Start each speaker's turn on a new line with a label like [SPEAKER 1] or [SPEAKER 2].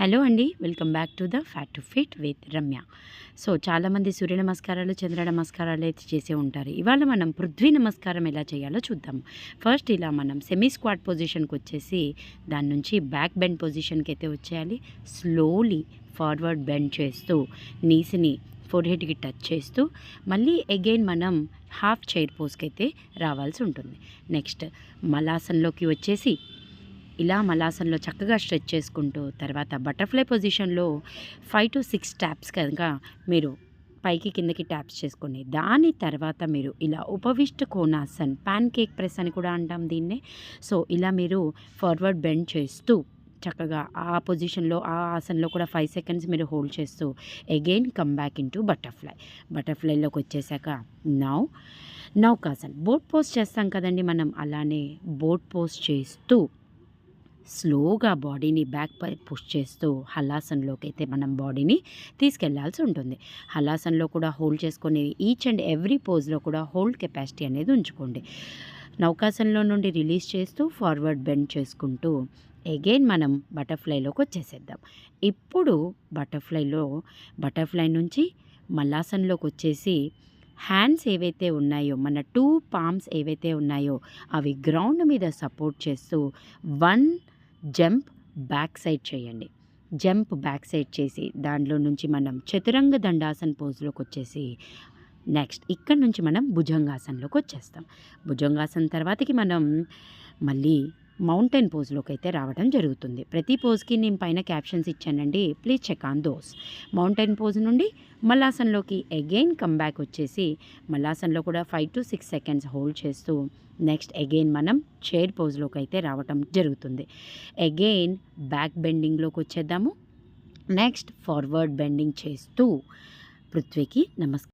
[SPEAKER 1] Hello అండి welcome back to the fat to fit with Ramya. So చాలామంది సూర్య నమస్కారాలు చంద్ర నమస్కారాలు అయితే చేసే ఉంటారు. ఇవాళ మనం పృథ్వీ నమస్కారం ఎలా చేయాలో చూద్దాం. ఫస్ట్ ఇలా మనం సెమీ స్క్వాడ్ పొజిషన్కి వచ్చేసి దాని నుంచి బ్యాక్ బెండ్ పొజిషన్కి అయితే వచ్చేయాలి. స్లోలీ ఫార్వర్డ్ బెండ్ చేస్తూ నీసిని ఫోర్ హెడ్కి టచ్ చేస్తూ మళ్ళీ అగైన్ మనం హాఫ్ చైర్ పోస్కి అయితే రావాల్సి ఉంటుంది. నెక్స్ట్ మలాసంలోకి వచ్చేసి ఇలా మలాసంలో చక్కగా స్ట్రెచ్ చేసుకుంటూ తర్వాత బటర్ఫ్లై పొజిషన్లో ఫైవ్ టు సిక్స్ ట్యాప్స్ కనుక మీరు పైకి కిందకి ట్యాప్స్ చేసుకోండి. దాని తర్వాత మీరు ఇలా ఉపవిష్ట కోనాసన్ ప్యాన్ కేక్ ప్రెస్ అని కూడా అంటాం దీన్నే. సో ఇలా మీరు ఫార్వర్డ్ బెండ్ చేస్తూ చక్కగా ఆ పొజిషన్లో ఆ ఆసన్లో కూడా ఫైవ్ సెకండ్స్ మీరు హోల్డ్ చేస్తూ again come back into butterfly. బటర్ఫ్లైలోకి వచ్చేసాక నౌ నౌకాసన్. బోట్ పోస్ట్ చేస్తాం కదండి మనం. అలానే బోట్ పోస్ట్ చేస్తూ స్లోగా బాడీని బ్యాక్ పై పుష్ చేస్తూ హలాసన్లోకి అయితే మనం బాడీని తీసుకెళ్ళాల్సి ఉంటుంది. హలాసన్లో కూడా హోల్డ్ చేసుకుని ఈచ్ అండ్ ఎవ్రీ పోజ్లో కూడా హోల్డ్ కెపాసిటీ అనేది ఉంచుకోండి. నౌకాసన్లో నుండి రిలీజ్ చేస్తూ ఫార్వర్డ్ బెండ్ చేసుకుంటూ అగైన్ మనం బటర్ఫ్లైలోకి వచ్చేసేద్దాం. ఇప్పుడు బటర్ఫ్లైలో బటర్ఫ్లై నుంచి మల్లాసన్లోకి వచ్చేసి హ్యాండ్స్ ఏవైతే ఉన్నాయో మన టూ పామ్స్ ఏవైతే ఉన్నాయో అవి గ్రౌండ్ మీద సపోర్ట్ చేస్తూ వన్ జంప్ బ్యాక్ సైడ్ చేయండి. జంప్ బ్యాక్ సైడ్ చేసి దాంట్లో నుంచి మనం చతురంగ దండాసన్ పోజ్లోకి వచ్చేసి నెక్స్ట్ ఇక్కడ నుంచి మనం భుజంగాసన్లోకి వచ్చేస్తాం. భుజంగాసన్ తర్వాతకి మనం మళ్ళీ మౌంటైన్ పోజ్లోకి అయితే రావడం జరుగుతుంది. ప్రతి పోజ్కి నేను పైన క్యాప్షన్స్ ఇచ్చానండి. Please check on those. Mountain pose నుండి మల్లాసన్లోకి అగైన్ కమ్బ్యాక్ వచ్చేసి మల్లాసన్లో కూడా five to six seconds hold చేస్తూ నెక్స్ట్ అగైన్ మనం చైర్ పోజ్లోకి అయితే రావటం జరుగుతుంది. అగైన్ బ్యాక్ బెండింగ్లోకి వచ్చేద్దాము. నెక్స్ట్ ఫార్వర్డ్ బెండింగ్ చేస్తూ పృథ్వీకి నమస్కారం